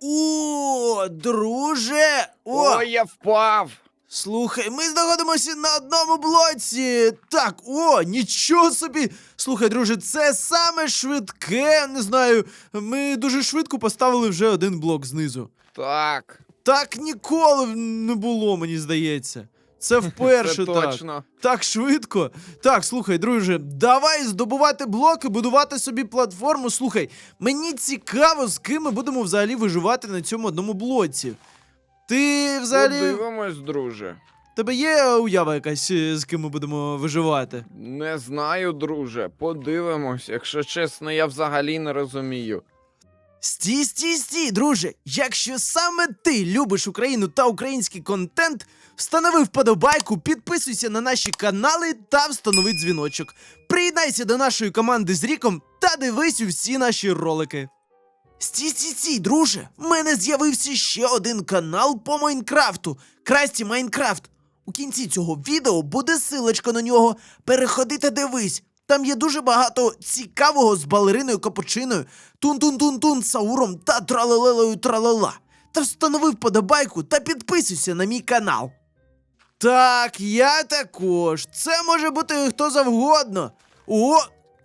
О, друже! О, Ой, я впав. слухай, ми знаходимося на одному блоці. Так, о, нічого собі. Слухай, друже, це саме швидке. Не знаю. Ми дуже швидко поставили вже один блок знизу. Так, Так ніколи не було, мені здається. Це вперше це так. точно. Так швидко. Так, слухай, друже, давай здобувати блоки, будувати собі платформу. Слухай, мені цікаво, з ким ми будемо взагалі виживати на цьому одному блоці. Ти взагалі. Подивимось, друже. Тебе є уява якась, е, з ким ми будемо виживати? Не знаю, друже. Подивимось. Якщо чесно, я взагалі не розумію. Стій, стій, стій, друже. Якщо саме ти любиш Україну та український контент, встанови вподобайку, підписуйся на наші канали та встанови дзвіночок. Приєднайся до нашої команди з Ріком та дивись усі наші ролики. Стій, стій, стій, друже. В мене з'явився ще один канал по Майнкрафту Красті Майнкрафт. У кінці цього відео буде силочка на нього. Переходи та дивись. Там є дуже багато цікавого з балериною капучиною, тун-тун-тун-тун Сауром та тралелелою тралала. Та встанови вподобайку та підписуйся на мій канал. Так, я також. Це може бути хто завгодно. О,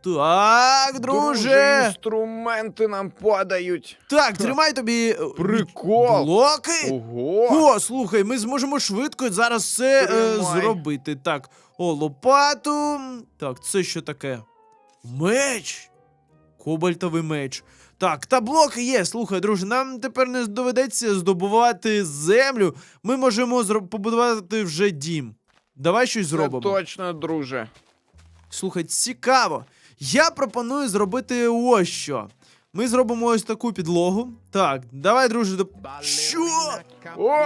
так, друже. інструменти нам падають. Так, тримай тобі е, Прикол. блоки. Ого. О, слухай, ми зможемо швидко зараз все е, Тримай. зробити. Так, о, лопату. Так, це що таке? Меч. Кобальтовий меч. Так, та блоки є. Слухай, друже, нам тепер не доведеться здобувати землю. Ми можемо зро- побудувати вже дім. Давай щось Це зробимо. точно, друже. Слухай, цікаво. Я пропоную зробити ось що. Ми зробимо ось таку підлогу. Так, давай, друже, доп... Що? О!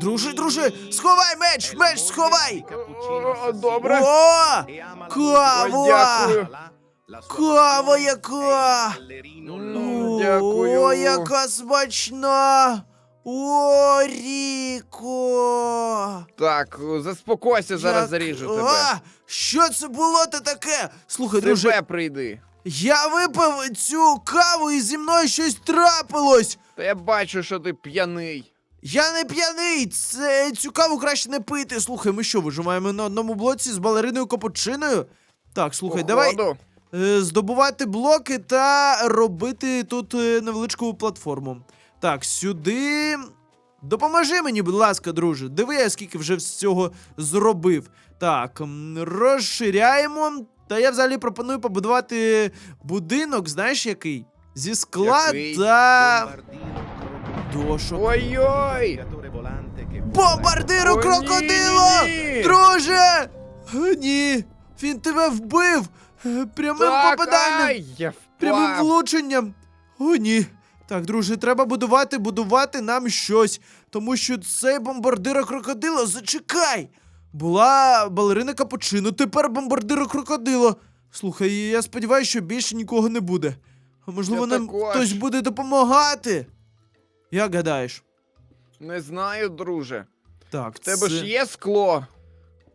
Друже, друже, сховай меч! Меч сховай! О, добре. О! Кава! дякую. Кава яка! Дякую. О, яка смачна! О, Ріко! Так, заспокойся, зараз Як- заріжу тебе. А, що це було то таке? Слухай, Тебе друже, прийди. я випив цю каву і зі мною щось трапилось! Та я бачу, що ти п'яний. Я не п'яний, це цю каву краще не пити. Слухай, ми що, виживаємо на одному блоці з балериною капучиною? Так, слухай, давай Походу. е, здобувати блоки та робити тут е, невеличку платформу. Так, сюди. Допоможи мені, будь ласка, друже. Диви, я скільки вже всього зробив. Так, розширяємо. Та я взагалі пропоную побудувати будинок, знаєш який? Зі скла Який? та дошок. Ой-ой! Бомбардиру крокодило! Друже! Е, Ні! Він тебе вбив! Е, Прямим Так, попаданням! ай, я Прямим влученням! О, ні! Так, друже, треба будувати, будувати нам щось. Тому що цей бомбардира крокодило, зачекай! Була балерина капучино, тепер бомбардира крокодило. Слухай, я сподіваюся, що більше нікого не буде. А можливо, Я нам також. хтось буде допомагати. Як гадаєш? Не знаю, друже. Так, В тебе це... ж є скло?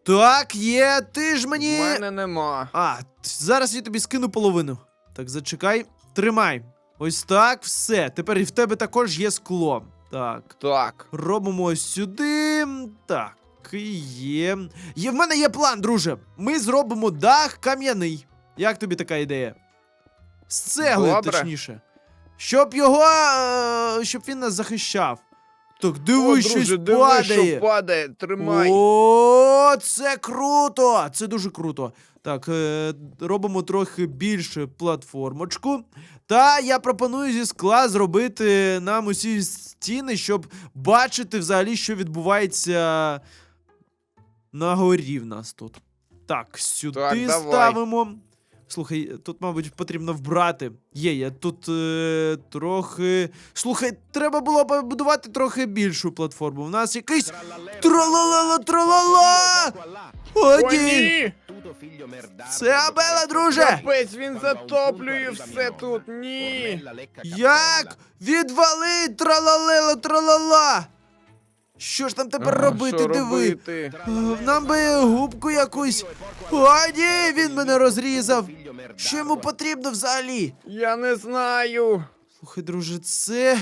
Так, є, ти ж мені. В мене нема. А, зараз я тобі скину половину. Так, зачекай, тримай. Ось так, все. Тепер і в тебе також є скло. Так. Так. Робимо ось сюди. Так, є. Є в мене є план, друже. Ми зробимо дах кам'яний. Як тобі така ідея? З цегли, Добре. точніше. Щоб його. е, щоб він нас захищав. Так, диви, О, щось друже, диви, падає. що падає. Тримай. О, це круто! Це дуже круто. Так, е, робимо трохи більше платформочку. Та я пропоную зі скла зробити нам усі стіни, щоб бачити взагалі, що відбувається на горі в нас тут. Так, сюди Так, давай. ставимо. Слухай, тут, мабуть, потрібно вбрати. Є, я тут е, трохи. Слухай, треба було побудувати трохи більшу платформу. У нас якийсь тралала тралала. О, ні! Це Абела, друже! Капець, він затоплює все тут. Ні. Як? Відвали тралалела тралала! Що ж там тепер А, робити? що Диви. робити? Е, Нам би губку якусь. О, ні, він мене розрізав. Що йому потрібно взагалі? Я не знаю. Слухай, друже, це.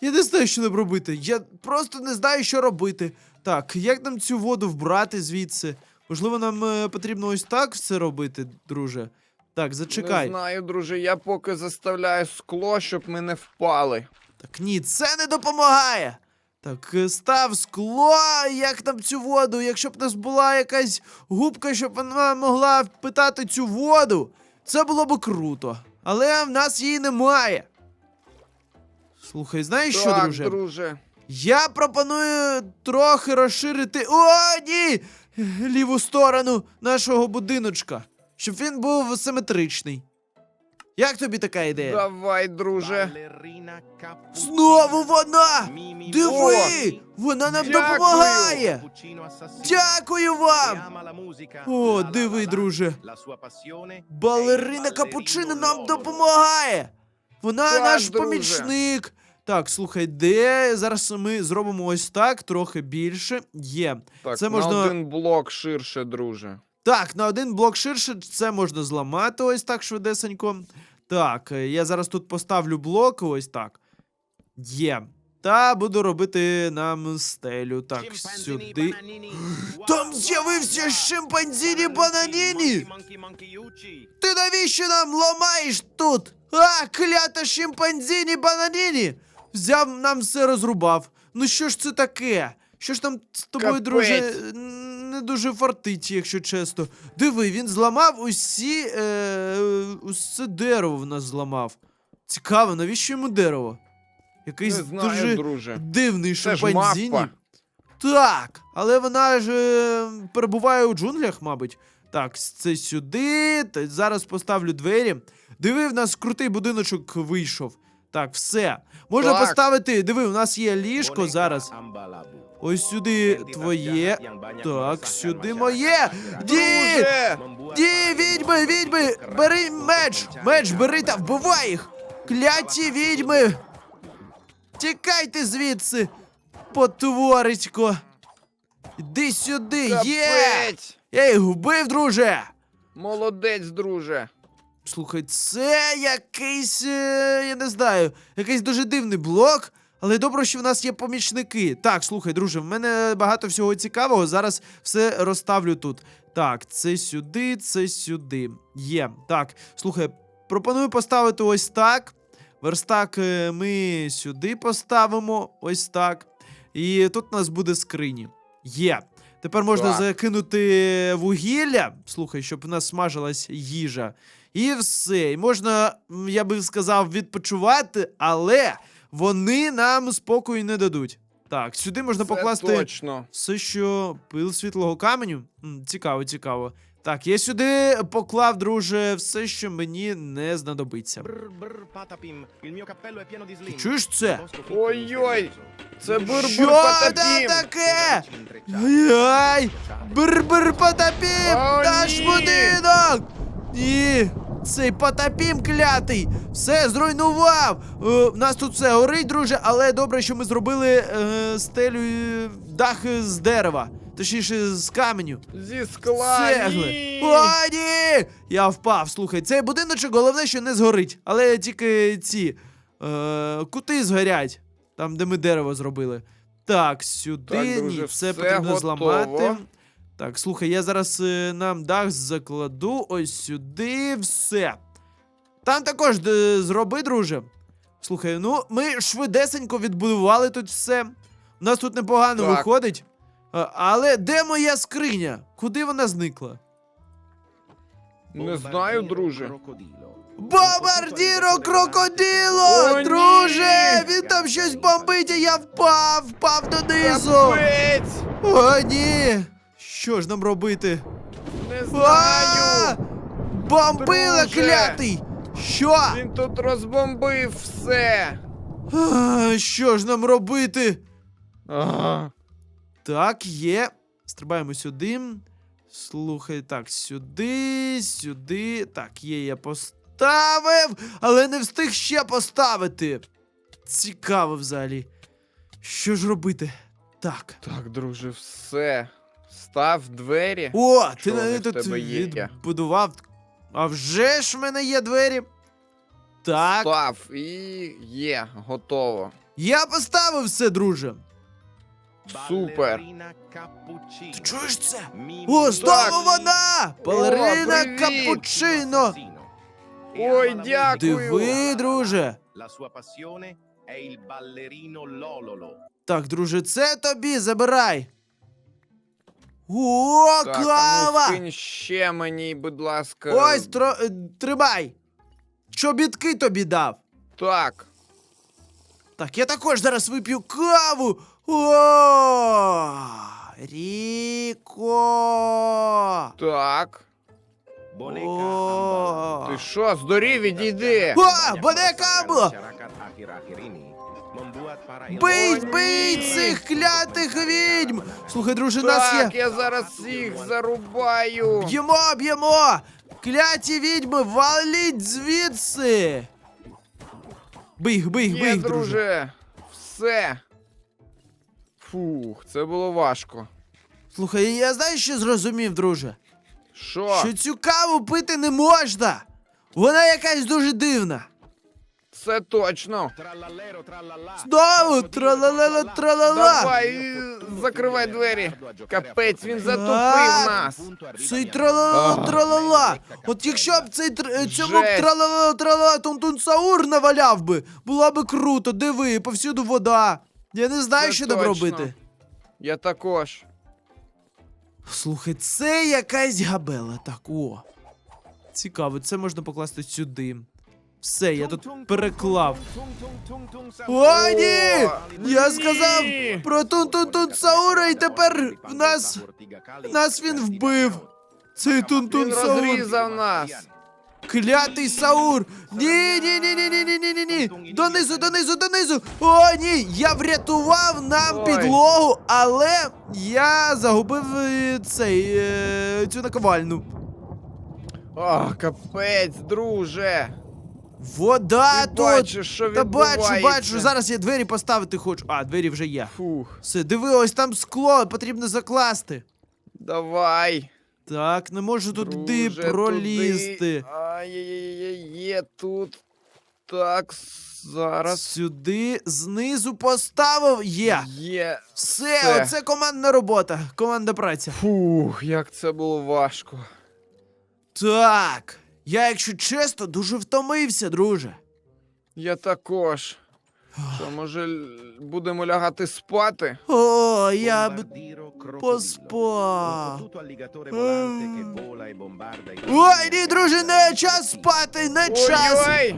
Я не знаю, що нам робити. Я просто не знаю, що робити. Так, як нам цю воду вбрати звідси? Можливо, нам е, потрібно ось так все робити, друже. Так, зачекай. Не знаю, друже, я поки заставляю скло, щоб ми не впали. Так ні, це не допомагає. Так, е, став скло, як там цю воду. Якщо б у нас була якась губка, щоб вона могла впитати цю воду, це було б круто. Але в нас її немає. Слухай, знаєш що, друже? друже. Я пропоную трохи розширити. О, ні! Ліву сторону нашого будиночка, щоб він був симетричний. Як тобі така ідея? Давай, друже. Знову вона! Диви! Вона нам Дякую! допомагає! Дякую вам! О, диви, друже. Балерина Балерина Капучино нам допомагає! Вона Так, наш друже. помічник. Так, слухай, де зараз ми зробимо ось так, трохи більше. Є. Так, Це на можна- один блок ширше, друже. Так, на один блок ширше це можна зламати ось так швидесенько. Так, е, я зараз тут поставлю блок, ось так. Є. Та буду робити нам стелю. Так, сюди. Там з'явився шимпанзіні бананіні! Ти навіщо нам ламаєш тут? А, клята шимпанзіні бананіні! Взяв нам все розрубав. Ну що ж це таке? Що ж там з тобою, друже, не дуже фартить, якщо чесно. Диви, він зламав усі. Е, усе дерево в нас зламав. Цікаво, навіщо йому дерево? Якийсь Не знаю, дуже друже. дивний шимпанзіні. Так, але вона ж е, перебуває у джунглях, мабуть. Так, це сюди. Та зараз поставлю двері. Диви, в нас крутий будиночок вийшов. Так, все. Можна Так. поставити. Диви, у нас є ліжко зараз. Ось сюди твоє. Так, сюди моє. Ді! Ді, відьми, відьми! Бери меч! Меч бери та вбивай їх! Кляті відьми! Тікайте звідси, потворицько! Іди сюди, є! Я їх вбив, друже! Молодець, друже. Слухай, це якийсь, е, я не знаю, якийсь дуже дивний блок. Але добре, що в нас є помічники. Так, слухай, друже, в мене багато всього цікавого. Зараз все розставлю тут. Так, це сюди, це сюди. Є. Так, слухай, пропоную поставити ось так. Верстак е, ми сюди поставимо. Ось так. І тут у нас буде скрині. Є. Тепер можна Так. закинути вугілля. Слухай, щоб у нас смажилась їжа. І все. І можна, я би сказав, відпочивати, але вони нам спокою не дадуть. Так, сюди можна Це покласти точно. все, що пил світлого каменю. М, цікаво, цікаво. Так, я сюди поклав, друже, все, що мені не знадобиться. Ти чуєш це? Ой-ой, це бур-бур Що потопім. таке? Ай-ай! Бр-бр потопім! О, Наш ні! будинок! Ні! Цей потопім клятий! Все зруйнував! Е, в нас тут все горить, друже, але добре, що ми зробили е, стелю е, дах з дерева. Точніше, з каменю. Зі скла. Цегли. ні! О, ні! Я впав. Слухай, цей будиночок, головне, що не згорить. Але тільки ці е, кути згорять, там, де ми дерево зробили. Так, сюди. Так, ні, все все потрібно готово. зламати. Так, слухай, я зараз е, нам дах закладу ось сюди, все. Там також е, зроби, друже. Слухай, ну ми швидесенько відбудували тут все. У нас тут непогано Так. виходить. А, але де моя скриня? Куди вона зникла? Не знаю, друже. Бомбардіро крокодило! О, друже! ні! Він там щось бомбить, а я впав! Впав донизу! Капець! О, ні! Що ж нам робити? Не знаю. Бомбила Друже! клятий! Що? Він тут розбомбив все. А, Що ж нам робити? Ага. Так, є. Стрибаємо сюди. Слухай, так, сюди, сюди. Так, є, я поставив, але не встиг ще поставити. Цікаво взагалі. Що ж робити? Так. Так, друже, все. Став двері. О, ти в тут відбудував. А вже ж в мене є двері. Так. Став і є, готово. Я поставив все, друже. Супер. Ти чуєш це? О, знову вона! Балерина привіт! капучино! Ой, дякую. Диви, друже. Так, друже, це тобі забирай. О, Так, а ну кава! скинь ще мені, будь ласка. Ось, тро... е, тримай. Чобітки тобі дав. Так. Так, я також зараз вип'ю каву. О! Ріко! Так. О! Ти що, здурів, відійди. О, Boneca Ambo! Бить, бить цих клятих відьм! Слухай, друже, нас Так, є. я зараз їх зарубаю. Б'ємо, б'ємо! Кляті відьми, валіть звідси! Бий їх, бий їх, бий їх, друже. друже. Все. Фух, це було важко. Слухай, я знаю, що зрозумів, друже. Що? Що цю каву пити не можна. Вона якась дуже дивна. Це точно. Знову тралалела тралала. Давай, закривай двері. Капець, він затопив нас. Цей тралала тралала. От якщо б цей тр... е, цьому Жесть. тралала тралала тун саур наваляв би, було би круто, диви, повсюду вода. Я не знаю, Це що там точно. робити. Я також. Слухай, це якась габела. Так, о. Цікаво, це можна покласти сюди. Все, я тут переклав. О, ні! Я сказав про тун-тун-тун Саура, і тепер в нас. нас він вбив. Цей тун-тун Саур. розрізав нас. Клятий Саур! Ні, ні, ні, ні, ні, ні, ні, ні, ні. Донизу, донизу, донизу. О, ні! Я врятував нам Ой. підлогу, але я загубив цей цю наковальню. О, капець, друже. Вода Ти тут. бачиш, що Та бачу, відбувається. бачу. Зараз я двері поставити хочу. А, двері вже є. Фух, Все, диви, ось там скло, потрібно закласти. давай. Так, не можу туди Друже, пролізти. туди. Ай-яй-яй, є тут. Так, зараз. Сюди знизу поставив. Є. Є. Все, Все. оце командна робота, команда праця. Фух, як це було важко. Так. Я, якщо чесно, дуже втомився, друже. Я також. Що, може, будемо лягати спати? О, я б. поспав. Ой, ні, друже, не час спати, не час. Ой-ой!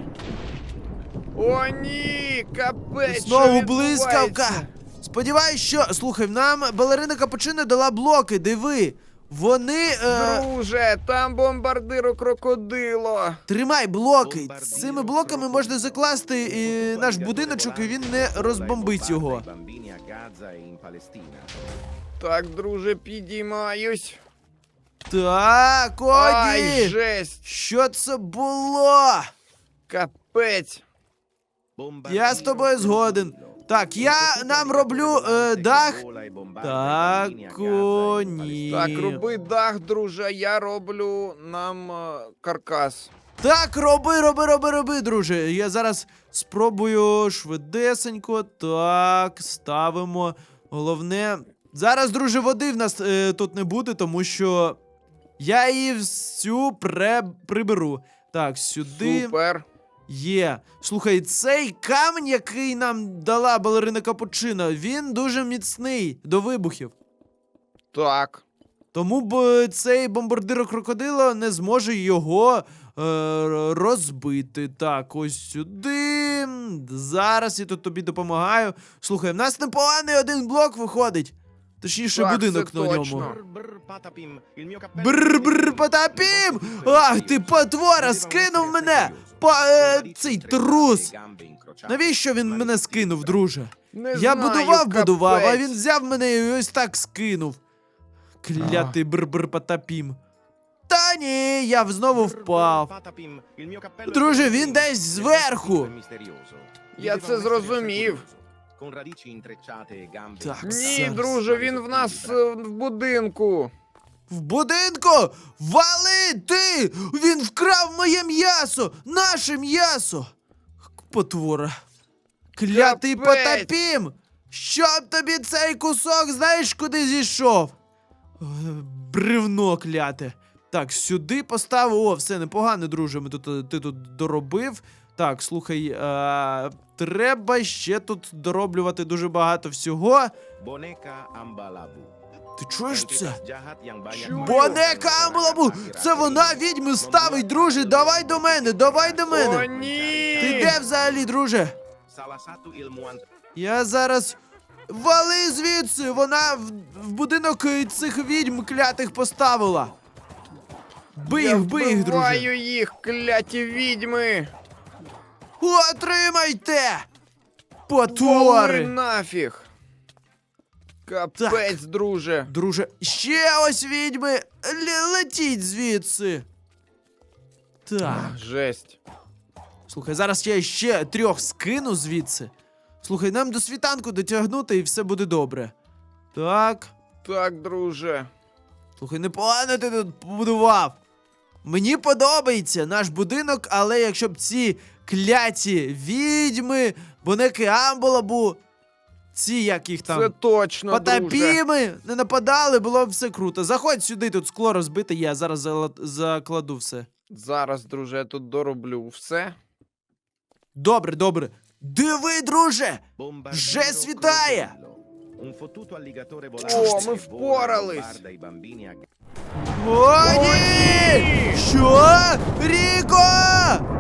О, ні! Капець! Знову що блискавка. відбувається? Сподіваюсь, що. Слухай, нам балерина Капучино дала блоки, диви. Вони. Е... Друже, там бомбардиро крокодило. Тримай блоки. Цими блоками можна закласти е, наш будиночок, і він не розбомбить його. Так, друже, підіймаюсь. Так, Ай, ні. жесть! Що це було? Капець! Я з тобою згоден. Так, я нам роблю е, дах. Так, о, ні. Так, роби дах, друже, я роблю нам е, каркас. Так, роби, роби, роби, роби, друже. Я зараз спробую швидесенько. Так, ставимо. Головне. Зараз, друже, води в нас е, тут не буде, тому що я її всю пре... приберу. Так, сюди Супер. Є. Слухай, цей камінь, який нам дала балерина Капучино, він дуже міцний до вибухів. Так. Тому б цей бомбардир крокодила не зможе його е, розбити. Так, ось сюди. Зараз я тут тобі допомагаю. Слухай, в нас непоганий один блок виходить. Точніше, Так, будинок на точно. ньому. Бр-бр, Бр-бр, потапім! Ах, ти потвора, скинув мене! Па, е, цей трус! Навіщо він мене скинув, друже? Не Я знаю, будував, будував, а він взяв мене і ось так скинув. Клятий бр-бр потапім. Та ні, я знову впав. Друже, він десь зверху. Я це зрозумів. Так, Ні, Зараз. друже, він в нас е, в будинку. В будинку? Вали ти! Він вкрав моє м'ясо! Наше м'ясо! Потвора. Клятий Капець! потапім! Щоб тобі цей кусок, знаєш, куди зійшов? Е, Бревно кляте. Так, сюди поставив. О, все непогано, друже. Ми тут, е, ти тут доробив. Так, слухай, е, треба ще тут дороблювати дуже багато всього. Boneka Ambalabu. Ти чуєш це? Бонека serangan Це вона відьми ставить, друже. Давай до мене, давай до О, мене. ні! Ти де взагалі, друже? Я зараз. Вали звідси! Вона в, в будинок цих відьм клятих поставила. Бий Я їх, бий їх, друже. вбиваю їх, кляті відьми! Отримайте! Потвори! нафіг! Капець, друже! Друже, ще ось відьми! Л- летіть звідси! Так. Жесть. Слухай, зараз я ще трьох скину звідси. Слухай, нам до світанку дотягнути і все буде добре. Так. Так, друже. Слухай, непогано ти тут побудував. Мені подобається наш будинок, але якщо б ці кляті відьми, бонеки Амбулабу, ці як їх там. Це точно, друже. Потапіми не нападали, було б все круто. Заходь сюди, тут скло розбите, я зараз закладу все. Зараз, друже, я тут дороблю все. Добре, добре. Диви, друже! Вже світає! О, ми впорались! О, ні! Що? Ріко!